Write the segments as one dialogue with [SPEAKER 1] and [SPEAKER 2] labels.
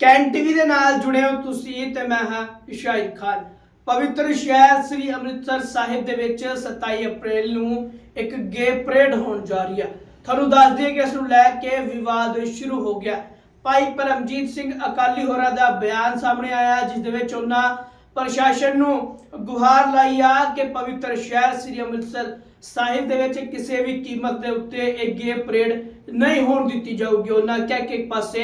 [SPEAKER 1] Can TV ਦੇ ਨਾਲ ਜੁੜੇ ਹੋ ਤੁਸੀਂ ਤੇ ਮੈਂ ਹਾਂ ਸ਼ਾਹਿਦ ਖਾਨ। ਪਵਿੱਤਰ ਸ਼ਹਿਰ ਸ੍ਰੀ ਅੰਮ੍ਰਿਤਸਰ ਸਾਹਿਬ ਦੇ ਵਿੱਚ 27 ਅਪ੍ਰੈਲ ਨੂੰ ਇੱਕ ਗੇ ਪਰੇਡ ਹੋਣ ਜਾ ਰਹੀ ਹੈ ਤੁਹਾਨੂੰ ਦੱਸ ਦਈਏ ਕਿ ਇਸ ਨੂੰ ਲੈ ਕੇ ਵਿਵਾਦ ਸ਼ੁਰੂ ਹੋ ਗਿਆ। ਭਾਈ ਪਰਮਜੀਤ ਸਿੰਘ ਅਕਾਲੀ ਹੋਰਾਂ ਦਾ ਬਿਆਨ ਸਾਹਮਣੇ ਆਇਆ, ਜਿਸ ਦੇ ਵਿੱਚ ਉਹਨਾਂ ਪ੍ਰਸ਼ਾਸਨ ਨੂੰ ਗੁਹਾਰ ਲਾਈ ਆ ਕਿ ਪਵਿੱਤਰ ਸ਼ਹਿਰ ਸ੍ਰੀ ਅੰਮ੍ਰਿਤਸਰ ਸਾਹਿਬ ਦੇ ਵਿੱਚ ਕਿਸੇ ਵੀ ਕੀਮਤ ਦੇ ਉੱਤੇ ਇਹ ਗੇ ਪਰੇਡ ਨਹੀਂ ਹੋਣ ਦਿੱਤੀ ਜਾਊਗੀ। ਉਹਨਾਂ ਕਿਹਾ ਕਿ ਇੱਕ ਪਾਸੇ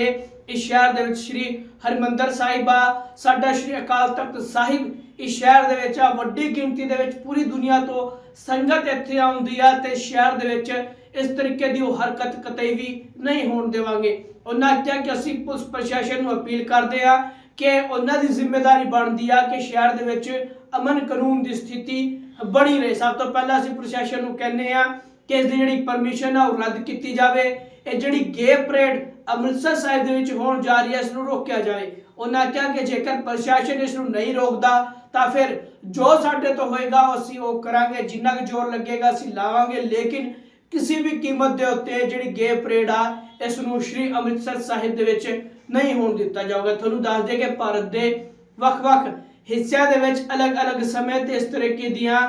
[SPEAKER 1] ਇਸ ਸ਼ਹਿਰ ਦੇ ਵਿੱਚ ਸ਼੍ਰੀ ਹਰਿਮੰਦਰ ਸਾਹਿਬ ਆ ਸਾਡਾ ਸ਼੍ਰੀ ਅਕਾਲ ਤਖਤ ਸਾਹਿਬ ਇਸ ਸ਼ਹਿਰ ਦੇ ਵਿੱਚ ਆ, ਵੱਡੀ ਗਿਣਤੀ ਦੇ ਵਿੱਚ ਪੂਰੀ ਦੁਨੀਆ ਤੋਂ ਸੰਗਤ ਇੱਥੇ ਆਉਂਦੀ ਆ ਤੇ ਸ਼ਹਿਰ ਦੇ ਵਿੱਚ ਇਸ ਤਰੀਕੇ ਦੀ ਉਹ ਹਰਕਤ ਕਤਈ ਵੀ ਨਹੀਂ ਹੋਣ ਦੇਵਾਂਗੇ। ਉਹਨਾਂ ਕਿਹਾ ਕਿ ਅਸੀਂ ਪੁਲਿਸ ਪ੍ਰਸ਼ਾਸਨ ਨੂੰ ਅਪੀਲ ਕਰਦੇ ਆ ਕਿ ਉਹਨਾਂ ਦੀ ਜ਼ਿੰਮੇਵਾਰੀ ਬਣਦੀ ਆ ਕਿ ਸ਼ਹਿਰ ਦੇ ਵਿੱਚ ਅਮਨ ਕਾਨੂੰਨ ਦੀ ਸਥਿਤੀ ਬਣੀ ਰਹੇ। ਸਭ ਤੋਂ ਪਹਿਲਾਂ ਅਸੀਂ ਪ੍ਰਸ਼ਾਸਨ ਨੂੰ ਕਹਿੰਦੇ ਆ ਕਿ ਇਸ ਦੀ ਜਿਹੜੀ ਪਰਮਿਸ਼ਨ ਆ ਉਹ ਰੱਦ ਕੀਤੀ ਜਾਵੇ। ਇਹ ਜਿਹੜੀ ਗੇ ਪਰੇਡ ਅੰਮ੍ਰਿਤਸਰ ਸਾਹਿਬ ਦੇ ਵਿੱਚ ਹੋਣ ਜਾ ਰਹੀ ਹੈ, ਇਸ ਨੂੰ ਰੋਕਿਆ ਜਾਵੇ। ਉਹਨਾਂ ਕਿਹਾ ਕਿ ਜੇਕਰ ਪ੍ਰਸ਼ਾਸਨ ਇਸ ਨੂੰ ਨਹੀਂ ਰੋਕਦਾ, ਤਾਂ ਫਿਰ ਜੋ ਸਾਡੇ ਤੋਂ ਹੋਏਗਾ ਅਸੀਂ ਉਹ ਕਰਾਂਗੇ। ਜਿੰਨਾ ਕੁ ਜ਼ੋਰ ਲੱਗੇਗਾ, ਅਸੀਂ ਲਾਵਾਂਗੇ। ਲੇਕਿਨ ਕਿਸੇ ਵੀ ਕੀਮਤ ਦੇ ਉੱਤੇ ਜਿਹੜੀ ਗੇ ਪਰੇਡ ਆ, ਇਸ ਨੂੰ ਸ਼੍ਰੀ ਅੰਮ੍ਰਿਤਸਰ ਸਾਹਿਬ ਦੇ ਵਿੱਚ ਨਹੀਂ ਹੋਣ ਦਿੱਤਾ ਜਾਊਗਾ। ਤੁਹਾਨੂੰ ਦੱਸ ਦੇ ਕਿ ਭਾਰਤ ਦੇ ਵੱਖ-ਵੱਖ ਹਿੱਸਿਆਂ ਦੇ ਵਿੱਚ ਅਲੱਗ-ਅਲੱਗ ਸਮੇਂ ਤੇ ਇਸ ਤਰੀਕੇ ਦੀਆਂ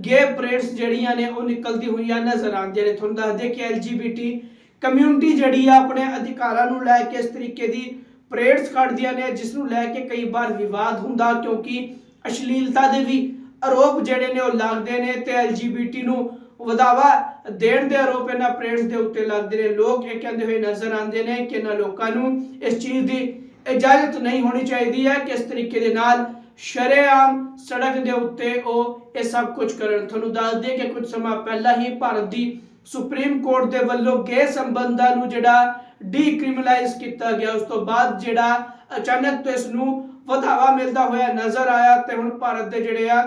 [SPEAKER 1] ਗੇ ਪਰੇਡਸ ਜਿਹੜੀਆਂ ਨੇ ਉਹ ਨਿਕਲਦੀ ਹੋਈਆਂ ਨਜ਼ਰ ਆਉਂਦੀਆਂ ਨੇ। ਤੁਹਾਨੂੰ ਦੱਸ ਦੇ ਕਿ ਐਲਜੀਬੀਟੀ ਕਮਿਊਨਿਟੀ ਜਿਹੜੀ ਆ ਆਪਣੇ ਅਧਿਕਾਰਾਂ ਨੂੰ ਲੈ ਕੇ ਇਸ ਤਰੀਕੇ ਦੀ ਪਰੇਡਸ ਕੱਢਦੀਆਂ ਨੇ, ਜਿਸ ਨੂੰ ਲੈ ਕੇ ਕਈ ਵਾਰ ਵਿਵਾਦ ਹੁੰਦਾ ਕਿਉਂਕਿ ਅਸ਼ਲੀਲਤਾ ਦੇ ਵੀ ਆਰੋਪ ਜਿਹੜੇ ਨੇ ਉਹ ਲੱਗਦੇ ਨੇ ਤੇ ਐਲਜੀਬੀਟੀ ਨੂੰ ਵਧਾਵਾ ਦੇਣ ਦੇ ਆਰੋਪ ਇਹਨਾਂ ਪਰੇਡਸ ਦੇ ਉੱਤੇ ਲੱਗਦੇ ਨੇ। ਲੋਕ ਇਹ ਕਹਿੰਦੇ ਹੋਏ ਨਜ਼ਰ ਆਉਂਦੇ ਨੇ ਕਿ ਇਹਨਾਂ ਲੋਕਾਂ ਨੂੰ ਇਸ ਚੀਜ਼ ਦੀ ਇਜਾਜ਼ਤ ਨਹੀਂ ਹੋਣੀ ਚਾਹੀਦੀ ਹੈ ਕਿ ਇਸ ਤਰੀਕੇ ਦੇ ਨਾਲ ਸ਼ਰੇਆਮ ਸੜਕ ਦੇ ਉੱਤੇ ਉਹ ਇਹ ਸਭ ਕੁਝ ਕਰਨ। ਤੁਹਾਨੂੰ ਦੱਸ ਦੇ ਕਿ ਕੁਝ ਸਮਾਂ ਪਹਿਲਾਂ ਹੀ ਭਾਰਤ ਦੀ ਸੁਪਰੀਮ ਕੋਰਟ ਦੇ ਵੱਲੋਂ ਗੇ ਸੰਬੰਧਾਂ ਨੂੰ ਜਿਹੜਾ ਡੀਕ੍ਰਿਮੀਨਲਾਈਜ਼ ਕੀਤਾ ਗਿਆ। ਉਸ ਤੋਂ ਬਾਅਦ ਜਿਹੜਾ ਅਚਾਨਕ ਤੋਂ ਇਸ ਨੂੰ ਵਧਾਵਾ ਮਿਲਦਾ ਹੋਇਆ ਨਜ਼ਰ ਆਇਆ ਤੇ ਹੁਣ ਭਾਰਤ ਦੇ ਜਿਹੜੇ ਆ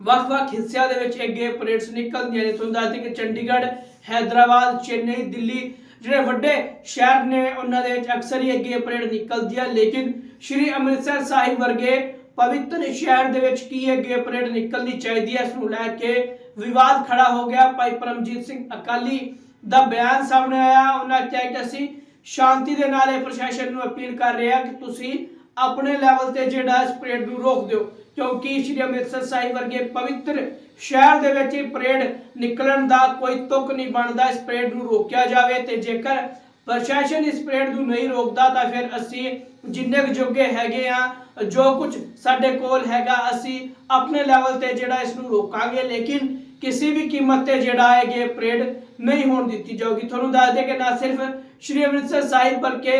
[SPEAKER 1] ਵੱਖ-ਵੱਖ ਹਿੱਸਿਆਂ ਦੇ ਵਿੱਚ ਅੱਗੇ ਗੇ ਪਰੇਡਸ ਨਿਕਲਦੀਆਂ ਨੇ। ਤੁਹਾਨੂੰ ਦੱਸਦੇ ਕਿ ਚੰਡੀਗੜ੍ਹ, ਹੈਦਰਾਬਾਦ, ਚੇਨਈ, ਦਿੱਲੀ ਜਿਹੜੇ ਵੱਡੇ ਸ਼ਹਿਰ ਨੇ, ਉਹਨਾਂ ਦੇ ਵਿੱਚ ਅਕਸਰ ਹੀ ਅੱਗੇ ਪਰੇਡ ਨਿਕਲਦੀ ਹੈ ਲੇਕਿਨ ਸ਼੍ਰੀ ਅੰਮ੍ਰਿਤਸਰ ਸਾਹਿਬ ਵਰਗੇ ਪਵਿੱਤਰ ਸ਼ਹਿਰ ਦੇ ਵਿੱਚ ਕੀ ਇਹ ਗੇ ਪਰੇਡ ਨਿਕਲਣੀ ਚਾਹੀਦੀ ਹੈ। ਇਸ ਨੂੰ ਲੈ ਕੇ ਵਿਵਾਦ ਖੜਾ ਹੋ ਗਿਆ। ਭਾਈ ਪਰਮਜੀਤ ਸਿੰਘ ਅਕਾਲੀ ਦਾ ਬਿਆਨ ਸਾਹਮਣੇ ਆਇਆ। ਉਹਨਾਂ ਕਿਹਾ ਕਿ ਅਸੀਂ ਸ਼ਾਂਤੀ ਦੇ ਨਾਲ ਇਹ ਪ੍ਰਸ਼ਾਸਨ ਨੂੰ ਅਪੀਲ ਕਰ ਰਹੇ ਹਾਂ ਕਿ ਤੁਸੀਂ ਆਪਣੇ ਲੈਵਲ ਤੇ ਜਿਹੜਾ ਇਸ ਪਰੇਡ ਨੂੰ ਰੋਕ ਦਿਓ। ਕਿਉਂਕਿ ਸ਼੍ਰੀ ਅੰਮ੍ਰਿਤਸਰ ਸਾਹਿਬ ਵਰਗੇ ਪਵਿੱਤਰ ਸ਼ਹਿਰ ਦੇ ਵਿੱਚ ਇਹ ਪਰੇਡ ਨਿਕਲਣ ਦਾ ਕੋਈ ਤੁਕ ਨਹੀਂ ਬਣਦਾ। ਇਸ ਪਰੇਡ ਨੂੰ ਰੋਕਿਆ ਜਾਵੇ ਤੇ ਜੇਕਰ ਪ੍ਰਸ਼ਾਸਨ ਇਸ ਪਰੇਡ ਨੂੰ ਨਹੀਂ ਰੋਕਦਾ, ਤਾਂ ਫਿਰ ਅਸੀਂ ਜਿੰਨੇ ਕੁ ਜੋਗੇ ਹੈਗੇ ਆ, ਜੋ ਕੁਝ ਸਾਡੇ ਕੋਲ ਹੈਗਾ, ਅਸੀਂ ਆਪਣੇ ਲੈਵਲ ਤੇ ਜਿਹੜਾ ਇਸ ਨੂੰ ਰੋਕਾਂਗੇ। ਲੇਕਿਨ ਕਿਸੇ ਵੀ ਕੀਮਤ ਤੇ ਜਿਹੜਾ ਹੈ ਇਹ ਪਰੇਡ ਨਹੀਂ ਹੋਣ ਦਿੱਤੀ ਜਾਊਗੀ। ਤੁਹਾਨੂੰ ਦੱਸ ਦੇ ਕਿ ਨਾ ਸਿਰਫ ਸ਼੍ਰੀ ਅੰਮ੍ਰਿਤਸਰ ਸਾਹਿਬ, ਬਲਕਿ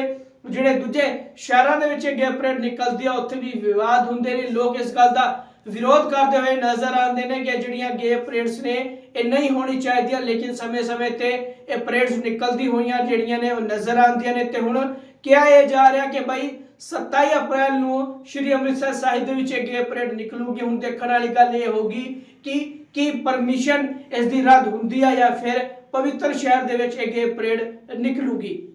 [SPEAKER 1] ਜਿਹੜੇ ਦੂਜੇ ਸ਼ਹਿਰਾਂ ਦੇ ਵਿੱਚ ਇਹ ਪਰੇਡ ਨਿਕਲਦੀ ਆ, ਉੱਥੇ ਵੀ ਵਿਵਾਦ ਹੁੰਦੇ ਨੇ। ਲੋਕ ਇਸ ਗੱਲ ਦਾ ਵਿਰੋਧ ਕਰਦੇ ਹੋਏ ਨਜ਼ਰ ਆਉਂਦੇ ਨੇ ਕਿ ਜਿਹੜੀਆਂ ਗੇ ਪਰੇਡਸ ਨੇ ਇਹ ਨਹੀਂ ਹੋਣੀ ਚਾਹੀਦੀ ਲੇਕਿਨ ਸਮੇਂ-ਸਮੇਂ ਤੇ ਇਹ ਪਰੇਡਸ ਨਿਕਲਦੀ ਹੋਈਆਂ ਜਿਹੜੀਆਂ ਨੇ, ਉਹ ਨਜ਼ਰ ਆਉਂਦੀਆਂ ਨੇ। ਤੇ ਹੁਣ ਕਿਹਾ ਇਹ ਜਾ ਰਿਹਾ ਕਿ ਭਾਈ 27 ਅਪ੍ਰੈਲ ਨੂੰ ਸ਼੍ਰੀ ਅੰਮ੍ਰਿਤਸਰ ਸਾਹਿਬ ਦੇ ਵਿੱਚ ਇਹ ਗੇ ਪਰੇਡ ਨਿਕਲੂਗੀ। ਹੁਣ ਦੇਖਣ ਵਾਲੀ ਗੱਲ ਇਹ ਹੋਗੀ ਕਿ ਕੀ ਪਰਮਿਸ਼ਨ ਇਸ ਦੀ ਰੱਦ ਹੁੰਦੀ ਆ ਜਾਂ ਫਿਰ ਪਵਿੱਤਰ ਸ਼ਹਿਰ ਦੇ ਵਿੱਚ ਇਹ ਗੇ ਪਰੇਡ ਨਿਕਲੂਗੀ।